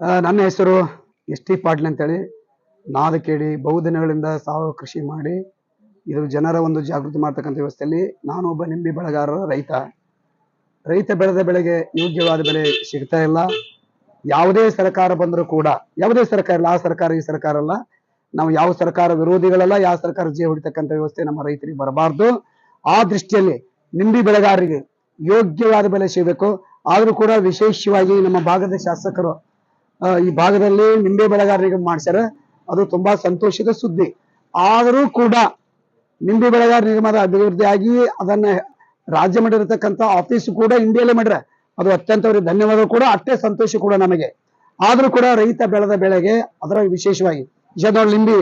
ನನ್ನ ಹೆಸರು S T Patil ಅಂತೇಳಿ. ನಾದಕೇಳಿ ಬಹುದಿನಗಳಿಂದ ಸಾವಯವ ಕೃಷಿ ಮಾಡಿ, ಇದು ಜನರ ಒಂದು ಜಾಗೃತಿ ಮಾಡ್ತಕ್ಕಂಥ ವ್ಯವಸ್ಥೆಯಲ್ಲಿ ನಾನು ಒಬ್ಬ ನಿಂಬಿ ಬೆಳೆಗಾರರ ರೈತ. ರೈತ ಬೆಳೆದ ಬೆಳೆಗೆ ಯೋಗ್ಯವಾದ ಬೆಲೆ ಸಿಗ್ತಾ ಇಲ್ಲ. ಯಾವುದೇ ಸರ್ಕಾರ ಬಂದರೂ ಕೂಡ, ಯಾವುದೇ ಸರ್ಕಾರ ಇಲ್ಲ, ಆ ಸರ್ಕಾರ ಈ ಸರ್ಕಾರ ಅಲ್ಲ, ನಾವು ಯಾವ ಸರ್ಕಾರ ವಿರೋಧಿಗಳಲ್ಲ, ಯಾವ ಸರ್ಕಾರ ಜೇ ಹೊಡಿತಕ್ಕಂಥ ವ್ಯವಸ್ಥೆ ನಮ್ಮ ರೈತರಿಗೆ ಬರಬಾರ್ದು. ಆ ದೃಷ್ಟಿಯಲ್ಲಿ ನಿಂಬಿ ಬೆಳೆಗಾರರಿಗೆ ಯೋಗ್ಯವಾದ ಬೆಲೆ ಸಿಗಬೇಕು. ಆದರೂ ಕೂಡ ವಿಶೇಷವಾಗಿ ನಮ್ಮ ಭಾಗದ ಶಾಸಕರು ಈ ಭಾಗದಲ್ಲಿ ನಿಂಬೆ ಬೆಳೆಗಾರರಿಗೆ ಮಾಡ್ಸ್ಯಾರ. ಅದು ತುಂಬಾ ಸಂತೋಷದ ಸುದ್ದಿ. ಆದರೂ ಕೂಡ ನಿಂಬೆ ಬೆಳೆಗಾರ ನಿಗಮದ ಅಭಿವೃದ್ಧಿ ಆಗಿ ಅದನ್ನ ರಾಜ್ಯ ಮಟ್ಟ ಇರತಕ್ಕಂಥ ಆಫೀಸ್ ಕೂಡ ಇಂಡಿಯಲ್ಲೇ ಮಾಡ್ರ ಅದು ಅತ್ಯಂತ ಅವರಿಗೆ ಧನ್ಯವಾದ ಕೂಡ, ಅಷ್ಟೇ ಸಂತೋಷ ಕೂಡ ನಮಗೆ. ಆದ್ರೂ ಕೂಡ ರೈತ ಬೆಳೆದ ಬೆಳೆಗೆ ಅದರ ವಿಶೇಷವಾಗಿ ವಿಷಯದವ್ರ ಲಿಂಬಿ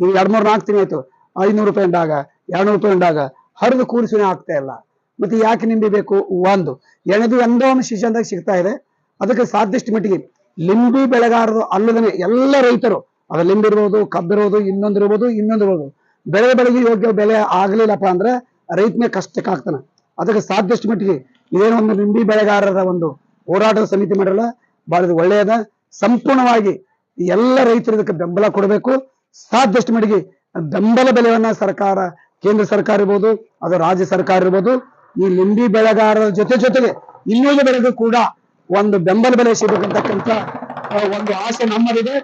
ಈಗ ಎರಡ್ ಮೂರ್ ನಾಲ್ಕು ತಿಂಗಳಾಯ್ತು ಐನೂರು ರೂಪಾಯಿ ಉಂಡಾಗ ಎರಡ್ನೂರು ರೂಪಾಯಿ ಉಂಡಾಗ ಹರಿದು ಕೂರಿಸಿನೇ ಆಗ್ತಾ ಇಲ್ಲ. ಮತ್ತೆ ಯಾಕೆ ನಿಂಬಿ ಬೇಕು? ಒಂದು, ಎಣದು ಒಂದೋ ಒಂದು ಸಿಗ್ತಾ ಇದೆ. ಅದಕ್ಕೆ ಸಾಧ್ಯಷ್ಟು ಮಟ್ಟಿಗೆ ಲಿಂಬಿ ಬೆಳೆಗಾರರು ಅಲ್ಲದೇ ಎಲ್ಲ ರೈತರು. ಅದು ಲಿಂಬಿರ್ಬೋದು ಕಬ್ಬಿರ್ಬೋದು ಇನ್ನೊಂದಿರ್ಬೋದು ಇನ್ನೊಂದಿರ್ಬೋದು ಬೆಳೆ ಬೆಳೆಗೆ ಯೋಗ್ಯ ಬೆಲೆ ಆಗಲಿಲ್ಲಪ್ಪ ಅಂದ್ರೆ ರೈತನೇ ಕಷ್ಟಕ್ಕೆ ಆಗ್ತಾನೆ. ಅದಕ್ಕೆ ಸಾಧ್ಯಷ್ಟು ಮಟ್ಟಿಗೆ ಇದೇನೋ ಒಂದು ಲಿಂಬಿ ಬೆಳೆಗಾರರ ಒಂದು ಹೋರಾಟದ ಸಮಿತಿ ಮಾಡಿರಲ್ಲ ಬಹಳ ಒಳ್ಳೆಯದ. ಸಂಪೂರ್ಣವಾಗಿ ಎಲ್ಲ ರೈತರು ಇದಕ್ಕೆ ಬೆಂಬಲ ಕೊಡಬೇಕು. ಸಾಧ್ಯಷ್ಟು ಮಟ್ಟಿಗೆ ಬೆಂಬಲ ಬೆಲೆಯನ್ನ ಸರ್ಕಾರ, ಕೇಂದ್ರ ಸರ್ಕಾರ ಇರ್ಬೋದು, ಅದು ರಾಜ್ಯ ಸರ್ಕಾರ ಇರ್ಬೋದು, ಈ ಲಿಂಬಿ ಬೆಳೆಗಾರರ ಜೊತೆ ಜೊತೆಗೆ ಇನ್ನೊಂದು ಬೆಳೆಗೂ ಕೂಡ ಒಂದು ಬೆಂಬಲ ಬೆಲೆ ಸಿಗಬೇಕಂತಕ್ಕಂಥ ಒಂದು ಆಸೆ ನಮ್ಮದಿದೆ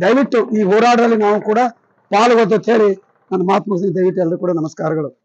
ದಯವಿಟ್ಟು ಈ ಹೋರಾಟದಲ್ಲಿ ನಾವು ಕೂಡ ಪಾಲ್ಗೊಳ್ತ ಹೇಳಿ ನನ್ನ ಮಾತು ದಯವಿಟ್ಟು ಎಲ್ಲರೂ ಕೂಡ ನಮಸ್ಕಾರಗಳು.